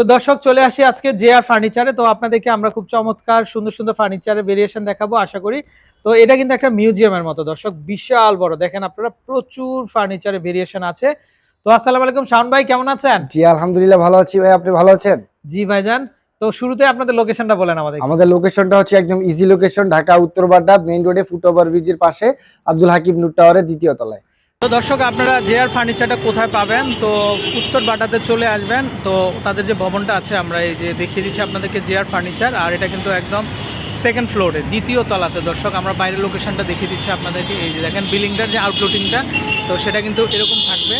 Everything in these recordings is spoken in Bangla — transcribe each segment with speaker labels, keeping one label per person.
Speaker 1: তো দর্শক চলে আসি আজকে জে আর ফার্নিচারে। তো আপনাদেরকে আমরা খুব চমৎকার সুন্দর সুন্দর ফার্নিচারের ভেরিয়েশন দেখাবো আশা করি। তো এটা কিন্তু একটা মিউজিয়ামের মতো দর্শক বিশাল বড়। দেখেন আপনারা প্রচুর ফার্নিচারের ভেরিয়েশন আছে। তো আসসালামু আলাইকুম শাওন ভাই কেমন আছেন?
Speaker 2: জি আলহামদুলিল্লাহ ভালো আছি ভাই আপনি ভালো আছেন?
Speaker 1: জি ভাইজান তো শুরুতে আপনাদের লোকেশনটা বলেন আমাদের
Speaker 2: আমাদের লোকেশনটা হচ্ছে একদম easy location Dhaka Uttar Badda main রোডে ফুট ওভার ব্রিজের পাশে আব্দুল হাকিম নুর টাওয়ারের দ্বিতীয় তলায়।
Speaker 1: তো দর্শক, আপনারা জে আর ফার্নিচারটা কোথায় পাবেন? তো উত্তর বাটাতে চলে আসবেন। তো তাদের যে ভবনটা আছে, আমরা এই যে দেখিয়ে দিচ্ছি আপনাদেরকে জে আর ফার্নিচার। আর এটা কিন্তু একদম সেকেন্ড ফ্লোরে দ্বিতীয় তলাতে। দর্শক, আমরা বাইরের লোকেশনটা দেখিয়ে দিচ্ছি আপনাদেরকে। এই যে দেখেন বিল্ডিংটার যে আউটলুটিংটা তো সেটা কিন্তু এরকম থাকবে।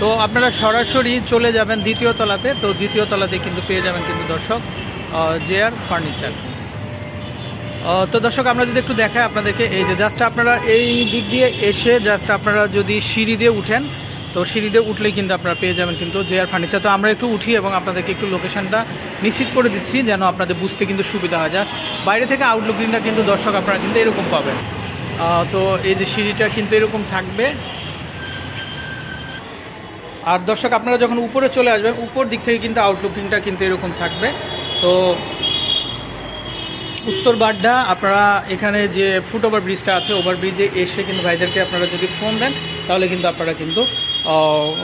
Speaker 1: তো আপনারা সরাসরি চলে যাবেন দ্বিতীয় তলাতে। তো দ্বিতীয় তলাতে কিন্তু পেয়ে যাবেন কিন্তু দর্শক জে আর ফার্নিচার। তো দর্শক, আমরা যদি একটু দেখাই আপনাদেরকে, এই যে জাস্ট আপনারা এই দিক দিয়ে এসে জাস্ট আপনারা যদি সিঁড়ি দিয়ে উঠেন, তো সিঁড়ি দিয়ে উঠলেই কিন্তু আপনারা পেয়ে যাবেন কিন্তু জে আর ফার্নিচার। তো আমরা একটু উঠি এবং আপনাদেরকে একটু লোকেশনটা নিশ্চিত করে দিচ্ছি যেন আপনাদের বুঝতে কিন্তু সুবিধা হয় যায়। বাইরে থেকে আউটলুকিংটা কিন্তু দর্শক আপনারা কিন্তু এরকম পাবেন। তো এই যে সিঁড়িটা কিন্তু এরকম থাকবে। আর দর্শক, আপনারা যখন উপরে চলে আসবেন, উপর দিক থেকে কিন্তু আউটলুকিংটা কিন্তু এরকম থাকবে। তো উত্তর বাড্ডা, আপনারা এখানে যে ফুট ওভার ব্রিজটা আছে ওভারব্রিজে এসে কিন্তু ভাইদেরকে আপনারা যদি ফোন দেন, তাহলে কিন্তু আপনারা কিন্তু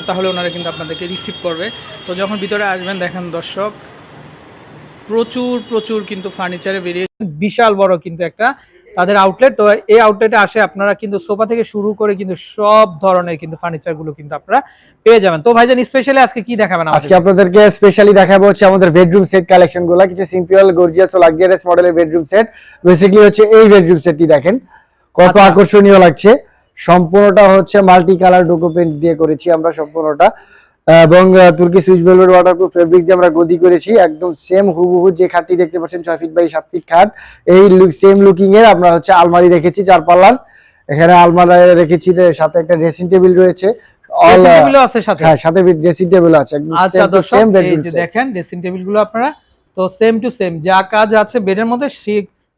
Speaker 1: তাহলে ওনারা কিন্তু আপনাদেরকে রিসিভ করবে। তো যখন ভিতরে আসবেন, দেখেন দর্শক, প্রচুর প্রচুর কিন্তু ফার্নিচারে বেরিয়ে বিশাল বড় কিন্তু একটা তাদের আউটলেট তো এই আউটলেটে আসে আপনারা কিন্তু সোফা থেকে শুরু করে কিন্তু সব ধরনের কিন্তু ফার্নিচারগুলো কিন্তু আপনারা পেয়ে যাবেন। তো ভাইজান স্পেশালি আজকে কি দেখাবেন
Speaker 2: আজকে আপনাদেরকে স্পেশালি দেখাবো হচ্ছে আমাদের বেডরুম সেট কালেকশনগুলো কিছু সিম্পল গর্জিয়াস ও লাক্সারিয়াস মডেলের বেডরুম সেট বেসিক্যালি হচ্ছে এই বেডরুম সেটটি দেখেন কত
Speaker 1: আচ্ছা।
Speaker 2: আকর্ষণীয় লাগছে। সম্পূর্ণটা হচ্ছে মাল্টি কালার ডোকো পেন্ট দিয়ে করেছি আমরা সম্পূর্ণটা। এবং তুর্কি সুইচ ভেলভেট ওয়াটারপ্রুফ ফেব্রিক দিয়ে আমরা গদি করেছি। একদম সেম হুবহু যে খাটটি দেখতে পাচ্ছেন ছয় ফিট বাই সাত ফিট খাট। এই সেম লুকিং এর আমরা হচ্ছে আলমারি রেখেছি চার পাল্লার এখানে আলমারি রেখেছি সাথে একটা ড্রেসিং টেবিল রয়েছে।
Speaker 1: ড্রেসিং আছে সাথে?
Speaker 2: হ্যাঁ সাথে ড্রেসিং টেবিল আছে। একদম
Speaker 1: আচ্ছা দর্শক। দেখেন ড্রেসিং টেবিলগুলো আপনারা তো সেম টু সেম যা কাজ আছে বেডের মধ্যে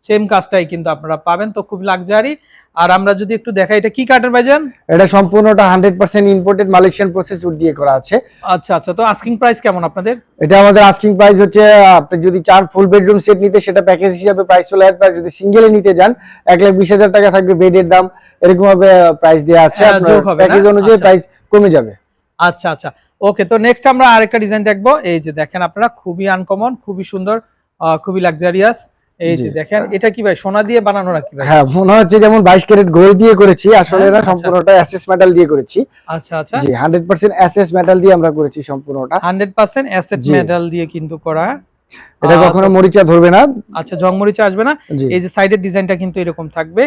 Speaker 1: সেম কাজটাই কিন্তু আপনারা পাবেন তো খুব লাক্সারি আর আমরা যদি একটু দেখাই এটা কি কাঠের ভাইজান?
Speaker 2: এটা সম্পূর্ণটা hundred percent imported Malaysian process wood দিয়ে করা আছে।
Speaker 1: আচ্ছা আচ্ছা তো আস্কিং প্রাইস কেমন আপনাদের?
Speaker 2: এটা আমাদের আস্কিং প্রাইস হচ্ছে আপনি যদি চার ফুল বেডরুম সেট নিতে সেটা প্যাকেজ হিসাবে প্রাইস চলে আসবে। আর যদি সিঙ্গেলে নিতে যান এক লাখ বিশ হাজার টাকা থাকবে বেডের দাম। এরকম ভাবে প্রাইস দেওয়া আছে? প্যাকেজ অনুযায়ী
Speaker 1: আচ্ছা।
Speaker 2: প্রাইস কমে যাবে।
Speaker 1: আচ্ছা আচ্ছা। ওকে তো নেক্সট আমরা আরেকটা ডিজাইন দেখব। এই যে দেখেন আপনারা খুবই আনকমন খুবই সুন্দর খুবই লাক্সারিয়াস এই যে দেখেন এটা কি ভাই সোনা দিয়ে বানানো নাকি ভাই?
Speaker 2: হ্যাঁ মনে হচ্ছে যেমন বাইশ ক্যারেট গোল্ড দিয়ে করেছি আসলে না
Speaker 1: আচ্ছা।
Speaker 2: সম্পূর্ণটা এসএস মেটাল দিয়ে করেছি।
Speaker 1: আচ্ছা আচ্ছা।
Speaker 2: জি হান্ড্রেড পার্সেন্ট এসএস মেটাল দিয়ে আমরা করেছি সম্পূর্ণটা।
Speaker 1: হান্ড্রেড পার্সেন্ট অ্যাসেট
Speaker 2: জি।
Speaker 1: মেটাল দিয়ে কিন্তু করা।
Speaker 2: এটা কখনো মরিচা ধরবে না।
Speaker 1: আচ্ছা জংমরিচা আসবে না? এই যে সাইডের ডিজাইনটা কিন্তু এরকম থাকবে।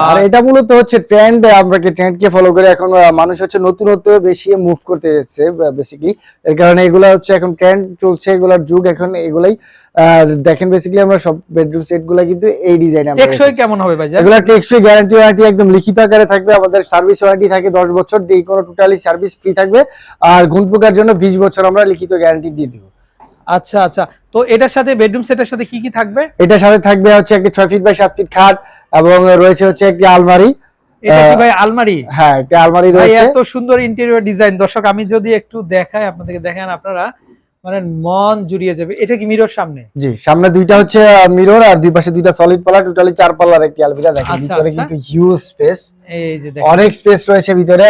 Speaker 1: আর-
Speaker 2: এটা মূলত হচ্ছে ট্রেন্ড আমরা কি ফলো করে এখন মানুষ হচ্ছে নতুনত্ব বেশি মুভ করতে যাচ্ছে বেসিক্যালি এর কারণে এগুলা হচ্ছে এখন ট্রেন্ড চলছে এগুলার যুগ এখন এগুলাই। দেখেন বেসিক্যালি আমরা সব বেডরুম সেটগুলা কিন্তু এই ডিজাইন আমরা
Speaker 1: টেকসই কেমন হবে ভাই
Speaker 2: এগুলা টেকসই গ্যারান্টি ওয়ারেন্টি একদম লিখিত আকারে থাকবে আমাদের সার্ভিস ওয়ারেন্টি থাকে 10 বছর দিয়ে কোনো টোটালি সার্ভিস ফ্রি থাকবে। আর ঘুণ পোকার জন্য 20 বছর আমরা লিখিত গ্যারান্টি দিয়ে দিব।
Speaker 1: আচ্ছা আচ্ছা। তো এটার সাথে বেডরুম সেটের সাথে কি কি থাকবে?
Speaker 2: এটার সাথে থাকবে হচ্ছে একটা 6 ফিট বাই 7 ফিট খাট এবং রয়েছে হচ্ছে একটি আলমারি।
Speaker 1: এটা কি ভাই আলমারি?
Speaker 2: হ্যাঁ একটা আলমারি রয়েছে।
Speaker 1: এত সুন্দর ইন্টেরিয়র ডিজাইন দর্শক আমি যদি একটু দেখাই আপনাদেরকে দেখেন আপনারা মানে মন জুড়িয়ে যাবে। এটা কি মিরর সামনে?
Speaker 2: জি সামনে দুইটা হচ্ছে মিরর আর দুই পাশে দুইটা সলিড পাল্লা টোটালি চার পাল্লার একটি আলমিরা দেখেন।
Speaker 1: আচ্ছা,
Speaker 2: ভিতরে
Speaker 1: আচ্ছা।
Speaker 2: কিন্তু হিউজ স্পেস
Speaker 1: এই যে দেখেন।
Speaker 2: অনেক স্পেস রয়েছে ভিতরে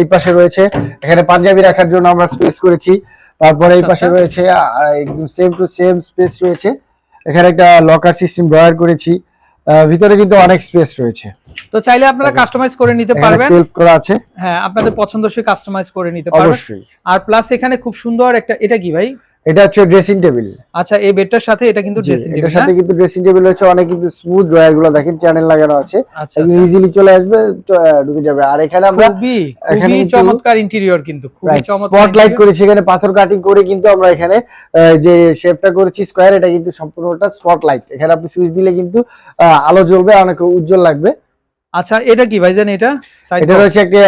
Speaker 2: এই পাশে রয়েছে। এখানে পাঞ্জাবি রাখার জন্য আমরা স্পেস করেছি। তারপরে এই
Speaker 1: আচ্ছা,
Speaker 2: পাশে
Speaker 1: আচ্ছা।
Speaker 2: রয়েছে একদম সেম টু সেম স্পেস রয়েছে। এখানে একটা লকার সিস্টেম ব্যবহার করেছি। ভিতরে কিন্তু অনেক স্পেস রয়েছে।
Speaker 1: তো চাইলে আপনারা কাস্টমাইজ করে নিতে পারবেন।
Speaker 2: সেলফ করা আছে।
Speaker 1: হ্যাঁ আপনাদের পছন্দসই কাস্টমাইজ করে নিতে পারবেন।
Speaker 2: অবশ্যই।
Speaker 1: আর প্লাস এখানে খুব সুন্দর একটা এটা কি ভাই?
Speaker 2: এটা হচ্ছে ড্রেসিং টেবিল
Speaker 1: আচ্ছা এই বেডটার সাথে এটা কিন্তু ড্রেসিং টেবিল
Speaker 2: এটার সাথে কিন্তু ড্রেসিং টেবিল রয়েছে অনেক কিন্তু স্মুথ ড্রয়ারগুলো দেখেন চ্যানেল লাগানো আছে।
Speaker 1: আচ্ছা আচ্ছা।
Speaker 2: ইজিলি চলে আসবে ঢুকে যাবে। আর এখানে আমরা
Speaker 1: খুবই খুবই চমৎকার ইন্টেরিয়র কিন্তু খুবই চমৎকার
Speaker 2: স্পটলাইট। করেছি এখানে পাথর কাটিং করে কিন্তু আমরা এখানে যে শেপটা করেছি স্কয়ার এটা কিন্তু সম্পূর্ণটা স্পটলাইট এখানে আপনি সুইচ দিলে কিন্তু আলো জ্বলবে অনেক উজ্জ্বল লাগবে।
Speaker 1: আচ্ছা এটা কি ভাইজান এটা? সাইড
Speaker 2: এটা রয়েছে একটা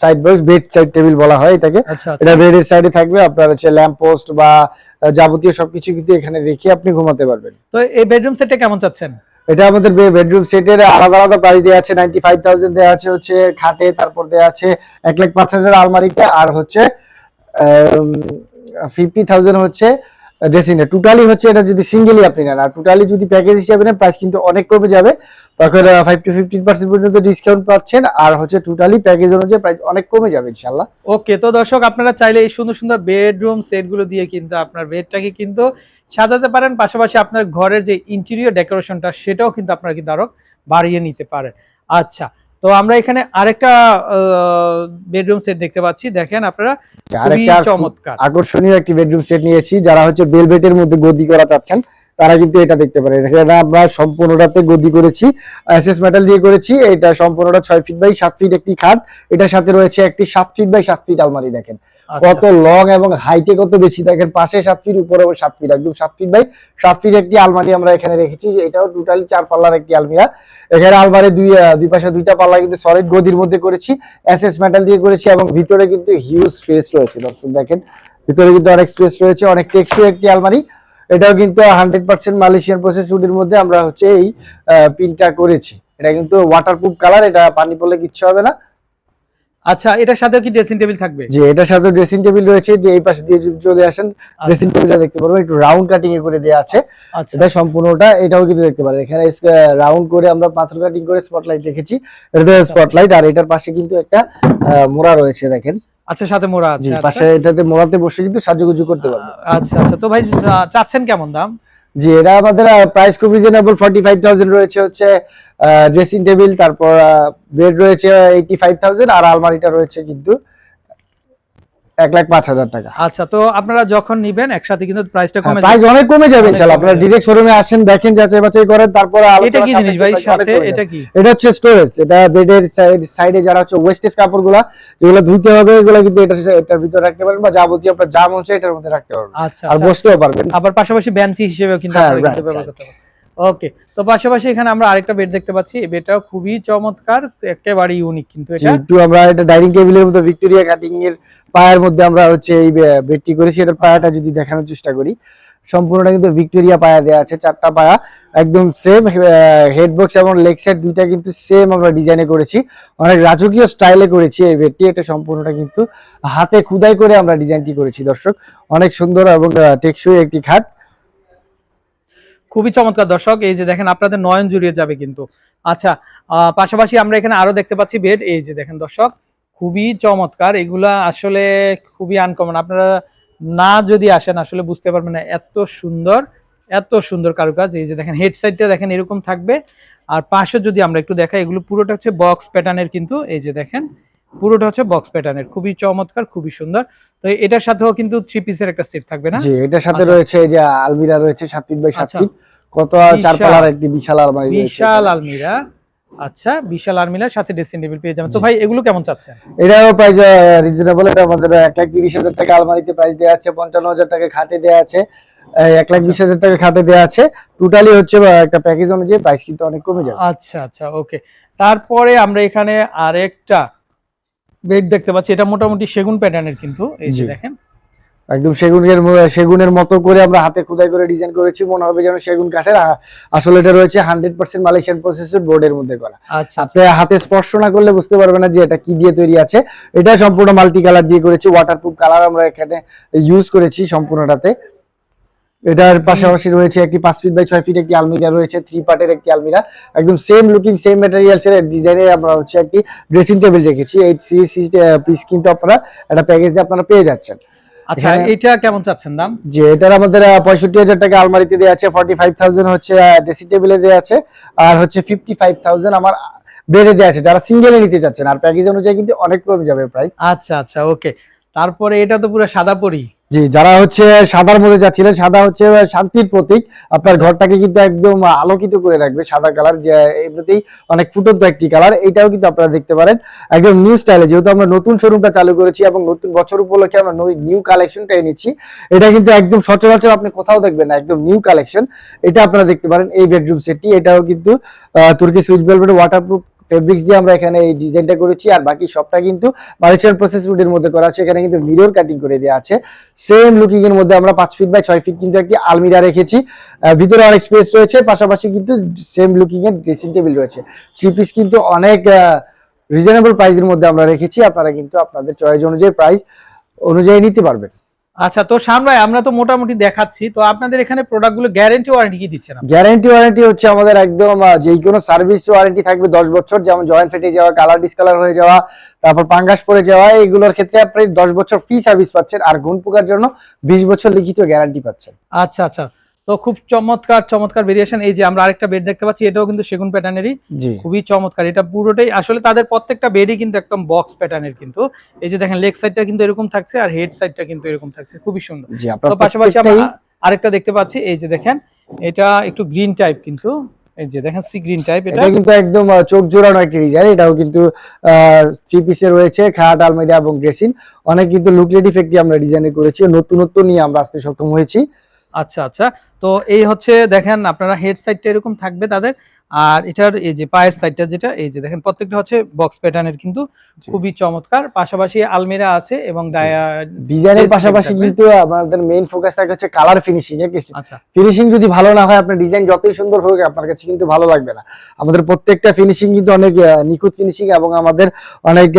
Speaker 2: side box bed side table বলা হয় এটাকে।
Speaker 1: আচ্ছা
Speaker 2: এটা
Speaker 1: আচ্ছা
Speaker 2: বেডের সাইডে থাকবে আপনার হচ্ছে ল্যাম্প পোস্ট বা যাবতীয় সবকিছু কিন্তু এখানে রেখে আপনি ঘুমাতে পারবেন।
Speaker 1: তো এই বেডরুম সেটটা কেমন চাচ্ছেন?
Speaker 2: এটা আমাদের বেডরুম সেটের আলাদা আলাদা প্রাইস দেওয়া আছে নাইনটি ফাইভ থাউজেন্ড দেওয়া আছে হচ্ছে খাটে তারপর দেওয়া আছে এক লাখ পাঁচ হাজার আলমারিতে আর হচ্ছে ফিফটি থাউজেন্ড হচ্ছে ড্রেসিং টোটালি হচ্ছে এটা যদি সিঙ্গেলি আপনি নেন আর টোটালি যদি প্যাকেজ হিসাবে নেন প্রাইস কিন্তু অনেক কমে যাবে। তখন ফাইভ টু ফিফটিন পার্সেন্ট পর্যন্ত ডিসকাউন্ট পাচ্ছেন। আর হচ্ছে টোটালি প্যাকেজ অনুযায়ী প্রাইস অনেক কমে যাবে ইনশাল্লাহ
Speaker 1: ওকে তো দর্শক আপনারা চাইলে এই সুন্দর সুন্দর বেডরুম সেটগুলো দিয়ে কিন্তু আপনার বেডটাকে কিন্তু সাজাতে পারেন। পাশাপাশি আপনার ঘরের যে ইন্টেরিয়র ডেকোরেশনটা সেটাও কিন্তু আপনারা কিন্তু আরও বাড়িয়ে নিতে পারেন। আচ্ছা তো আমরা এখানে আরেকটা বেডরুম সেট দেখতে পাচ্ছি। দেখেন আপনারা
Speaker 2: আরেকটা
Speaker 1: চমৎকার।
Speaker 2: আকর্ষণীয় একটি বেডরুম সেট নিয়েছি যারা হচ্ছে বেলভেটের মধ্যে গদি করা চাচ্ছেন। তারা কিন্তু এটা দেখতে পারে। এখানে আমরা সম্পূর্ণটাতে গদি করেছি এসএস মেটাল দিয়ে করেছি। এটা সম্পূর্ণটা ছয় ফিট বাই সাত ফিট একটি খাট। এটার সাথে রয়েছে একটি সাত ফিট বাই সাত ফিট আলমারি দেখেন।
Speaker 1: আচ্ছা,
Speaker 2: কত লং এবং হাইটে কত বেশি দেখেন পাশে সাত ফিট উপরে সাত ফিট একদম সাত ফিট বাই সাত ফিট একটি আলমারি আমরা এখানে রেখেছি। এটাও টোটালি চার পাল্লার একটি আলমিরা। এখানে আলমারি দুই দুই পাশে দুইটা পাল্লা কিন্তু সলিড গদির মধ্যে করেছি। এসএস মেটাল দিয়ে করেছি এবং ভিতরে কিন্তু হিউজ স্পেস রয়েছে। দর্শক দেখেন ভিতরে কিন্তু অনেক স্পেস রয়েছে অনেক টেকসই একটি আলমারি। এটাও কিন্তু হান্ড্রেড পার্সেন্ট মালয়েশিয়ান প্রসেস উডের মধ্যে আমরা হচ্ছে এই পিনটা করেছি। এটা কিন্তু ওয়াটারপ্রুফ কালার এটা পানি পড়লে কিচ্ছু হবে না।
Speaker 1: আচ্ছা এটার সাথে কি ড্রেসিং টেবিল থাকবে?
Speaker 2: যে এটার সাথে ড্রেসিং টেবিল রয়েছে। যে এই পাশে দিয়ে যদি চলে আসেন ড্রেসিং টেবিলটা দেখতে পারবেন। একটু রাউন্ড কাটিং এ করে দেওয়া আছে।
Speaker 1: আচ্ছা।
Speaker 2: এটা সম্পূর্ণটা এটাও কিন্তু দেখতে পারেন। এখানে রাউন্ড করে আমরা পাথর কাটিং করে স্পটলাইট রেখেছি। এটাতে স্পটলাইট আর এটার পাশে কিন্তু একটা আহ, মোড়া রয়েছে দেখেন।
Speaker 1: আচ্ছা সাথে মোড়া আছে আচ্ছা।
Speaker 2: পাশে এটাতে মোড়াতে বসে কিন্তু সাজুগুজু করতে পারবে।
Speaker 1: আচ্ছা আচ্ছা। তো ভাই চাচ্ছেন কেমন দাম?
Speaker 2: জি এরা আমাদের প্রাইস খুব রিজনেবল ফর্টি ফাইভ থাউজেন্ড রয়েছে হচ্ছে ড্রেসিং টেবিল তারপর বেড রয়েছে এইটি ফাইভ থাউজেন্ড আর আলমারিটা রয়েছে কিন্তু এক লাখ পাঁচ হাজার টাকা।
Speaker 1: আচ্ছা তো আপনারা যখন নিবেন একসাথে কিন্তু প্রাইসটা কমে
Speaker 2: প্রাইস অনেক কমে যাবে ইনশাআল্লাহ। আপনারা
Speaker 1: যাবে।
Speaker 2: শোরুমে আসেন দেখেন যাচাই বাছাই করেন তারপর
Speaker 1: এটা কি জিনিস ভাই? সাথে এটা কি?
Speaker 2: এটা হচ্ছে স্টোরেজ এটা বেডের সাইডে যারা হচ্ছে ওয়েস্টেজ কাপড়গুলো যেগুলো ধুইতে হবে এগুলো কিন্তু এটা এটার ভিতরে রাখতে পারবেন বা যাবতীয় আপনার যা মন চায় এটার মধ্যে রাখতে পারবেন।
Speaker 1: আচ্ছা
Speaker 2: আর
Speaker 1: আচ্ছা।
Speaker 2: বসতেও পারবেন।
Speaker 1: আবার পাশাপাশি বেঞ্চি হিসেবেও কিন্তু
Speaker 2: হ্যাঁ,
Speaker 1: আপনারা কিন্তু ব্যবহার করতে পারেন ওকে তো পাশাপাশি এখানে আমরা আরেকটা বেড দেখতে পাচ্ছি। এই বেডটাও খুবই চমৎকার একেবারে ইউনিক কিন্তু এটা।
Speaker 2: একটু আমরা এটা ডাইনিং টেবিলের মধ্যে ভিক্টোরিয়া কাটিং এর পায়ের মধ্যে আমরা হচ্ছে এই বেডটি করেছি এটার পায়াটা যদি দেখানোর চেষ্টা করি, সম্পূর্ণটা কিন্তু ভিক্টোরিয়া পায়া দেওয়া আছে, চারটা পায়া, একদম সেম হেড বক্স এবং লেগ সাইড দুইটা কিন্তু সেম আমরা ডিজাইনে করেছি, অনেক রাজকীয় স্টাইলে করেছি এই বেডটি, এটা সম্পূর্ণটা কিন্তু হাতে খুদাই করে আমরা ডিজাইনটি করেছি, দর্শক। অনেক সুন্দর এবং টেকসই একটি খাট।
Speaker 1: খুবই চমৎকার, দর্শক। এই যে দেখেন, আপনাদের নয়ন জুড়িয়ে যাবে কিন্তু। আচ্ছা পাশাপাশি আমরা এখানে আরও দেখতে পাচ্ছি বেড এই যে দেখেন, দর্শক। খুবই চমৎকার। এগুলা আসলে খুবই আনকমন আপনারা না যদি আসেন আসলে বুঝতে পারবেন না এত সুন্দর এত সুন্দর কারুকাজ। এই যে দেখেন হেড সাইডটা দেখেন এরকম থাকবে। আর পাশে যদি আমরা একটু দেখাই এগুলো পুরোটা হচ্ছে বক্স প্যাটার্নের কিন্তু এই যে দেখেন পুরোটা হচ্ছে বক্স প্যাটার্নের খুবই চমৎকার খুবই সুন্দর। তো এটার সাথেও কিন্তু থ্রি পিসের একটা সেট থাকবে না?
Speaker 2: জি এটার সাথে
Speaker 1: আচ্ছা।
Speaker 2: রয়েছে এই যে আলমিরা রয়েছে সাত ফিট বাই সাত
Speaker 1: আচ্ছা।
Speaker 2: ফিট কত একটি বিশাল আলমারি
Speaker 1: বিশাল আলমিরা। আচ্ছা বিশাল আলমিরার সাথে ড্রেসিং টেবিল পেয়ে যাবেন। তো ভাই এগুলো কেমন চাচ্ছেন?
Speaker 2: এটাও প্রাইস রিজনেবল এটা আমাদের এক লাখ তিরিশ হাজার টাকা আলমারিতে প্রাইস দেওয়া আছে পঞ্চান্ন হাজার টাকা খাটে দেওয়া আছে এক লাখ বিশ হাজার টাকা খাটে দেওয়া আছে। টোটালি হচ্ছে একটা প্যাকেজ অনুযায়ী প্রাইস কিন্তু অনেক কমে যাবে।
Speaker 1: আচ্ছা আচ্ছা ওকে তারপরে আমরা এখানে আরেকটা বেড দেখতে পাচ্ছি। এটা মোটামুটি সেগুন প্যাটার্নের কিন্তু এই যে দেখেন।
Speaker 2: একদম সেগুনের সেগুনের মতো করে আমরা হাতে খোদাই করে ডিজাইন করেছি মনে হবে যেন সেগুন কাঠের। আসলে এটা রয়েছে হান্ড্রেড পার্সেন্ট মালয়েশিয়ান প্রসেসর বোর্ডের মধ্যে করা।
Speaker 1: আচ্ছা
Speaker 2: আপনি হাতে স্পর্শ না করলে বুঝতে পারবেন না যে এটা কি দিয়ে তৈরি আছে। এটা সম্পূর্ণ মাল্টি কালার দিয়ে করেছি ওয়াটারপ্রুফ কালার আমরা এখানে ইউজ করেছি সম্পূর্ণটাতে। এটার পাশাপাশি রয়েছে একটি পাঁচ ফিট বাই ছয় ফিট একটি আলমিরা রয়েছে থ্রি পার্টের একটি আলমিরা। একদম সেম লুকিং সেম ম্যাটেরিয়ালস এর ডিজাইনে আমরা হচ্ছে একটি ড্রেসিং টেবিল রেখেছি। এই থ্রি পিস কিন্তু আপনারা একটা প্যাকেজে আপনারা পেয়ে যাচ্ছেন।
Speaker 1: আচ্ছা এটা কেমন চাচ্ছেন দাম?
Speaker 2: যে এটার আমাদের পঁয়ষট্টি হাজার টাকা আলমারিতে দেওয়া আছে ফর্টি ফাইভ থাউজেন্ড হচ্ছে ড্রেসিং টেবিলে দেওয়া আছে আর হচ্ছে ফিফটি ফাইভ থাউজেন্ড আমার বেড়ে দেওয়া আছে যারা সিঙ্গেলে নিতে চাচ্ছেন আর প্যাকেজ অনুযায়ী কিন্তু অনেক কমে যাবে প্রাইস
Speaker 1: আচ্ছা আচ্ছা ওকে তারপরে এটা তো পুরো সাদা পরি।
Speaker 2: জি যারা হচ্ছে সাদার মধ্যে যাচ্ছিলেন সাদা হচ্ছে শান্তির প্রতীক। আপনার ঘরটাকে কিন্তু একদম আলোকিত করে রাখবে সাদা কালার যে এমনিতেই অনেক ফুটন্ত একটি কালার এটাও কিন্তু আপনারা দেখতে পারেন। একদম নিউ স্টাইলে যেহেতু আমরা নতুন শোরুমটা চালু করেছি এবং নতুন বছর উপলক্ষে আমরা নিউ কালেকশনটা এনেছি এটা কিন্তু একদম সচরাচর আপনি কোথাও দেখবেন না একদম নিউ কালেকশন এটা আপনারা দেখতে পারেন এই বেডরুম সেটটি এটাও কিন্তু তুর্কি সুইচ বেলভেট ওয়াটারপ্রুফ ফেব্রিক্স দিয়ে আমরা এখানে এই ডিজাইনটা করেছি, আর বাকি সবটা কিন্তু মালয়েশিয়ান প্রসেস উডের মধ্যে করা আছে। এখানে কিন্তু মিরর কাটিং করে দেওয়া আছে। সেম লুকিং এর মধ্যে আমরা পাঁচ ফিট বাই ছয় ফিট কিন্তু একটি আলমিরা রেখেছি। ভিতরে অনেক স্পেস রয়েছে, পাশাপাশি কিন্তু সেম লুকিং এর ড্রেসিং টেবিল রয়েছে। থ্রি পিস কিন্তু অনেক রিজনেবল প্রাইসের মধ্যে আমরা রেখেছি। আপনারা কিন্তু আপনাদের চয়েস অনুযায়ী প্রাইস অনুযায়ী নিতে পারবেন।
Speaker 1: আচ্ছা তো ভাই আমরা তো মোটামুটি দেখাচ্ছি তো আপনাদের এখানে প্রোডাক্টগুলো গ্যারেন্টি ওয়ারেন্টি কি দিচ্ছেন?
Speaker 2: গ্যারান্টি ওয়ারেন্টি হচ্ছে আমাদের একদম যেই যে কোনো সার্ভিস ওয়ারেন্টি থাকবে দশ বছর যেমন জয়েন্ট ফেটে যাওয়া কালার ডিসকালার হয়ে যাওয়া তারপর পাঙ্গাস পড়ে যাওয়া এগুলোর ক্ষেত্রে আপনি দশ বছর ফ্রি সার্ভিস পাচ্ছেন আর গুণ পোকার জন্য বিশ বছর লিখিত গ্যারান্টি পাচ্ছেন
Speaker 1: আচ্ছা আচ্ছা তো খুব চমৎকার চমৎকার ভেরিয়েশন এই যে আমরা আরেকটা বেড দেখতে পাচ্ছি এটাও কিন্তু সেগুন প্যাটার্নেরই খুবই চমৎকার। এটা পুরোটাই আসলে তাদের প্রত্যেকটা বেডই কিন্তু একদম বক্স প্যাটার্নের কিন্তু। এই যে দেখেন লেগ সাইডটা কিন্তু এরকম থাকছে আর হেড সাইডটা কিন্তু এরকম থাকছে। খুবই সুন্দর। তো পাশাপাশি আমরা আরেকটা দেখতে পাচ্ছি। এই যে দেখেন এটা একটু গ্রিন টাইপ কিন্তু। এই যে দেখেন সি গ্রিন টাইপ এটা
Speaker 2: কিন্তু একদম চোখ জোড়ানো একটা ডিজাইন এটাও কিন্তু থ্রি পিসে রয়েছে খাট আলমিরা এবং ড্রেসিং অনেক কিন্তু লুকলেট ইফেক্টই আমরা ডিজাইনে করেছি। নতুনত্ব নিয়ে আমরা আসতে সক্ষম হয়েছি।
Speaker 1: আচ্ছা আচ্ছা। তো এই হচ্ছে দেখেন আপনারা হেড সাইডটা এরকম থাকবে তাদের। আর এটার এই যে পায়ের সাইডটা যেটা এই যে দেখেন প্রত্যেকটা হচ্ছে বক্স প্যাটার্নের কিন্তু খুবই চমৎকার। পাশাপাশি আলমিরা আছে এবং
Speaker 2: ডিজাইনের পাশাপাশি কিন্তু আমাদের মেইন ফোকাস থাকে হচ্ছে কালার ফিনিশিং এর
Speaker 1: আচ্ছা।
Speaker 2: ফিনিশিং যদি ভালো না হয় আপনার ডিজাইন যতই সুন্দর হোক আপনার কাছে কিন্তু ভালো লাগবে না। আমাদের প্রত্যেকটা ফিনিশিং কিন্তু অনেক নিখুঁত ফিনিশিং এবং আমাদের অনেক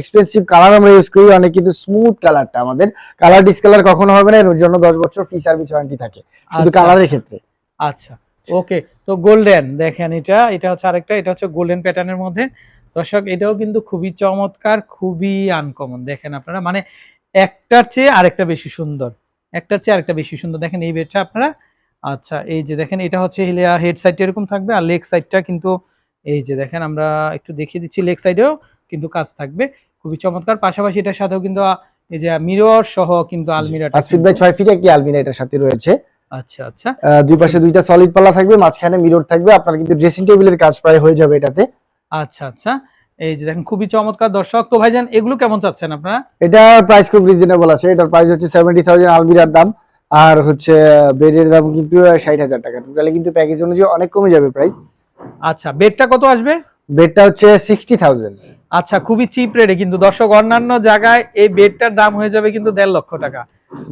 Speaker 2: এক্সপেন্সিভ কালার আমরা ইউজ করি অনেক কিন্তু স্মুথ কালারটা আমাদের। কালার ডিসকালার কখনো হবে না এর জন্য দশ বছর ফ্রি সার্ভিস ওয়ারেন্টি থাকে। শুধু কালারের
Speaker 1: আচ্ছা।
Speaker 2: ক্ষেত্রে।
Speaker 1: আচ্ছা। ওকে তো গোল্ডেন দেখেন এটা এটা হচ্ছে আরেকটা এটা হচ্ছে গোল্ডেন প্যাটার্নের মধ্যে। দর্শক এটাও কিন্তু খুবই চমৎকার খুবই আনকমন দেখেন আপনারা মানে একটার চেয়ে আরেকটা বেশি সুন্দর একটার চেয়ে আরেকটা বেশি সুন্দর দেখেন এই বেডটা আপনারা আচ্ছা এই যে দেখেন এটা হচ্ছে হিলিয়া হেড সাইডটা এরকম থাকবে আর লেগ সাইডটা কিন্তু এই যে দেখেন আমরা একটু দেখিয়ে দিচ্ছি লেগ সাইডেও কিন্তু কাজ থাকবে খুবই চমৎকার পাশাপাশি এটার সাথেও কিন্তু এই যে মিরর সহ কিন্তু আলমিরাটা
Speaker 2: পাঁচ ফিট বাই ছয় ফিট একটি আলমিরা এটার সাথে রয়েছে?
Speaker 1: আচ্ছা আচ্ছা।
Speaker 2: দুই পাশে দুইটা সলিড পাল্লা থাকবে মাঝখানে মিরর থাকবে আপনার কিন্তু ড্রেসিং টেবিলের কাজ প্রায় হয়ে যাবে এটাতে।
Speaker 1: আচ্ছা আচ্ছা। এই যে দেখেন খুবই চমৎকার দর্শক। তো ভাইজান এগুলো কেমন চাচ্ছেন আপনারা?
Speaker 2: এটা প্রাইস খুব রিজনেবল আছে। এটার প্রাইস হচ্ছে সেভেন্টি থাউজেন্ড আলমিরার দাম। আর হচ্ছে বেডের দাম কিন্তু ষাট হাজার টাকা। টোটালি কিন্তু প্যাকেজ অনুযায়ী অনেক কমে যাবে প্রাইস
Speaker 1: আচ্ছা বেডটা কত আসবে?
Speaker 2: বেডটা হচ্ছে সিক্সটি থাউজেন্ড
Speaker 1: আচ্ছা খুবই চিপ রেটে কিন্তু দর্শক অন্যান্য জায়গায় এই বেডটার দাম হয়ে যাবে কিন্তু দেড় লক্ষ টাকা।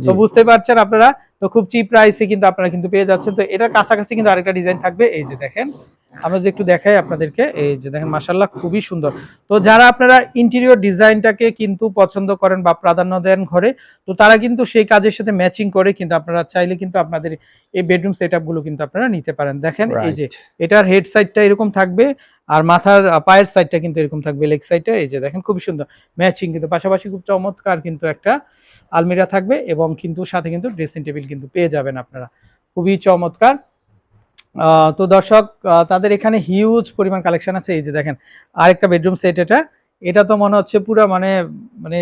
Speaker 1: তো বুঝতে পারছেন আপনারা? তো খুব চিপ প্রাইসে কিন্তু আপনারা কিন্তু পেয়ে যাচ্ছেন। তো এটার কাছাকাছি কিন্তু আরেকটা ডিজাইন থাকবে। এই যে দেখেন আমরা যদি একটু দেখাই আপনাদেরকে। এই যে দেখেন মাসাল্লাহ খুবই সুন্দর। তো যারা আপনারা ইন্টেরিয়র ডিজাইনটাকে কিন্তু পছন্দ করেন বা প্রাধান্য দেন ঘরে তো তারা কিন্তু সেই কাজের সাথে ম্যাচিং করে কিন্তু আপনারা চাইলে কিন্তু আপনাদের এই বেডরুম সেটগুলো কিন্তু আপনারা নিতে পারেন। দেখেন এই যে এটার হেড সাইডটা এরকম থাকবে। আর মাথার পায়ের সাইডটা কিন্তু এরকম থাকবে লেগ সাইডটা এই যে দেখেন খুবই সুন্দর। ম্যাচিং কিন্তু পাশাপাশি খুব চমৎকার কিন্তু একটা আলমিরা থাকবে এবং কিন্তু সাথে কিন্তু ড্রেসিং টেবিল কিন্তু পেয়ে যাবেন আপনারা। খুবই চমৎকার। তো দর্শক তাদের এখানে হিউজ পরিমাণ কালেকশন আছে এই যে দেখেন আরেকটা বেডরুম সেট এটা। এটা তো মনে হচ্ছে পুরো মানে মানে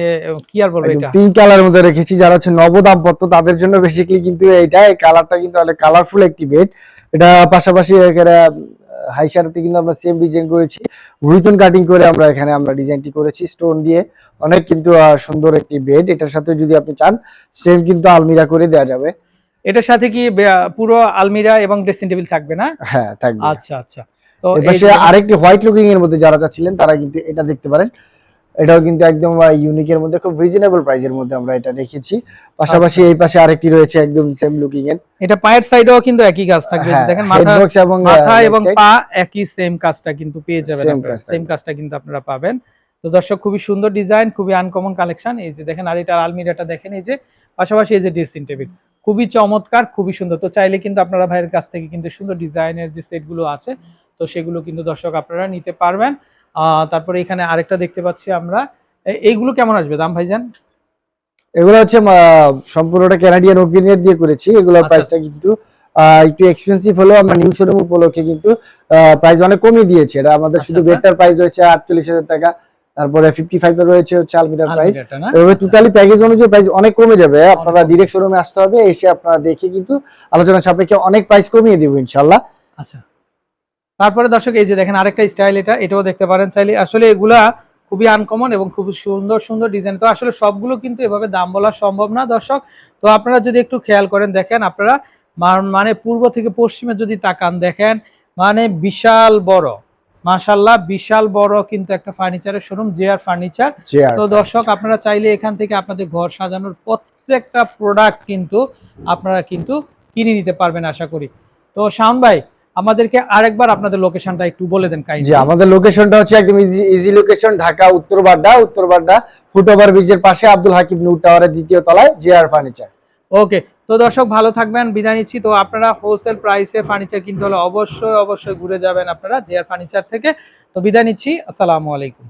Speaker 1: কি আর বলব এটা?
Speaker 2: পিঙ্ক কালার মধ্যে রেখেছি যারা হচ্ছে নবদাম্পত্য তাদের জন্য বেসিক্যালি কিন্তু এইটা এই কালারটা কিন্তু অনেক কালারফুল একটি বেড এটা পাশাপাশি এখানে হাইসারতে কিন্তু আমরা সেম ডিজাইন করেছি। রিটন কাটিং করে আমরা এখানে আমরা ডিজাইনটি করেছি স্টোন দিয়ে। অনেক কিন্তু সুন্দর একটি বেড এটার সাথে যদি আপনি চান সেম কিন্তু আলমিরা করে দেওয়া যাবে।
Speaker 1: এটার সাথে কি পুরো আলমিরা এবং ড্রেসিং টেবিল থাকবে না?
Speaker 2: হ্যাঁ থাকবে।
Speaker 1: আচ্ছা আচ্ছা। তো
Speaker 2: আরেকটি হোয়াইট লুকিং এর মধ্যে যারা চাচ্ছিলেন তারা কিন্তু এটা দেখতে পারেন। এটাও কিন্তু একদম ইউনিক এর মধ্যে খুব রিজনেবল প্রাইসের মধ্যে আমরা এটা রেখেছি। পাশাপাশি
Speaker 1: আচ্ছা।
Speaker 2: এই পাশে আরেকটি রয়েছে একদম সেম লুকিং এর।
Speaker 1: এটা পায়ের সাইডেও কিন্তু একই কাজ থাকবে।
Speaker 2: হ্যাঁ,
Speaker 1: দেখেন মাথা
Speaker 2: headbox এবং
Speaker 1: মাথা এবং পা একই সেম কাজটা কিন্তু পেয়ে যাবেন আপনারা। সেম কাজটা কিন্তু আপনারা পাবেন। তো দর্শক খুবই সুন্দর ডিজাইন খুবই আনকমন কালেকশন এই যে দেখেন আর এটা আলমিরাটা দেখেন এই যে পাশাপাশি এই যে ড্রেসিং টেবিল খুবই চমৎকার খুবই সুন্দর। তো চাইলে কিন্তু আপনারা ভাইয়ের কাছ থেকে কিন্তু সুন্দর ডিজাইনের যে সেটগুলো আছে তো সেগুলো কিন্তু দর্শক আপনারা নিতে পারবেন। তারপরে এখানে আরেকটা দেখতে পাচ্ছি আমরা। এইগুলো কেমন আসবে দাম ভাইজান?
Speaker 2: এগুলো হচ্ছে সম্পূর্ণটা ক্যানাডিয়ান ওপিনিয়ন দিয়ে করেছি। এগুলো
Speaker 1: আচ্ছা।
Speaker 2: প্রাইসটা কিন্তু একটু এক্সপেন্সিভ হলেও আমরা নিউ শোরুম উপলক্ষে কিন্তু প্রাইস অনেক কমিয়ে দিয়েছি। এটা আমাদের
Speaker 1: আচ্ছা,
Speaker 2: শুধু
Speaker 1: আচ্ছা।
Speaker 2: বেডটার প্রাইস রয়েছে আটচল্লিশ হাজার টাকা তারপরে ফিফটি ফাইভ এর রয়েছে হচ্ছে আলমিরার প্রাইস এভাবে
Speaker 1: আচ্ছা।
Speaker 2: টোটালি প্যাকেজ অনুযায়ী প্রাইস অনেক কমে যাবে। আপনারা ডিরেক্ট শোরুমে আসতে হবে এসে আপনারা দেখে কিন্তু আলোচনা সাপেক্ষে অনেক প্রাইস কমিয়ে দিব ইনশাল্লাহ
Speaker 1: আচ্ছা। তারপরে দর্শক এই যে দেখেন আরেকটা স্টাইল এটা এটাও দেখতে পারেন চাইলে। আসলে এগুলা খুবই আনকমন এবং খুব সুন্দর সুন্দর ডিজাইন তো আসলে সবগুলো কিন্তু এভাবে দাম বলা সম্ভব না দর্শক। তো আপনারা যদি একটু খেয়াল করেন দেখেন আপনারা মানে পূর্ব থেকে পশ্চিমে যদি তাকান দেখেন মানে বিশাল বড়। মাশাল্লাহ বিশাল বড় কিন্তু একটা ফার্নিচারের শোরুম জে আর ফার্নিচার তো দর্শক আপনারা চাইলে এখান থেকে আপনাদের ঘর সাজানোর প্রত্যেকটা প্রোডাক্ট কিন্তু আপনারা কিন্তু কিনে নিতে পারবেন আশা করি। তো শাওন ভাই আমাদেরকে আরেকবার আপনাদের লোকেশনটা একটু বলে দেন
Speaker 2: জি
Speaker 1: কাইন্ডলি
Speaker 2: আমাদের লোকেশনটা হচ্ছে একদম ইজি লোকেশন ঢাকা উত্তর বাড্ডা উত্তর বাড্ডা ফুটওভার ব্রিজের পাশে আব্দুল হাকিম নূর টাওয়ারের দ্বিতীয় তলায় জিআর ফার্নিচার।
Speaker 1: ওকে তো দর্শক ভালো থাকবেন বিদায় নিচ্ছি। তো আপনারা হোলসেল প্রাইসে ফার্নিচার কিনতে হলে অবশ্যই অবশ্যই ঘুরে যাবেন আপনারা জিআর ফার্নিচার থেকে। তো বিদায় নিচ্ছি আসসালামু আলাইকুম।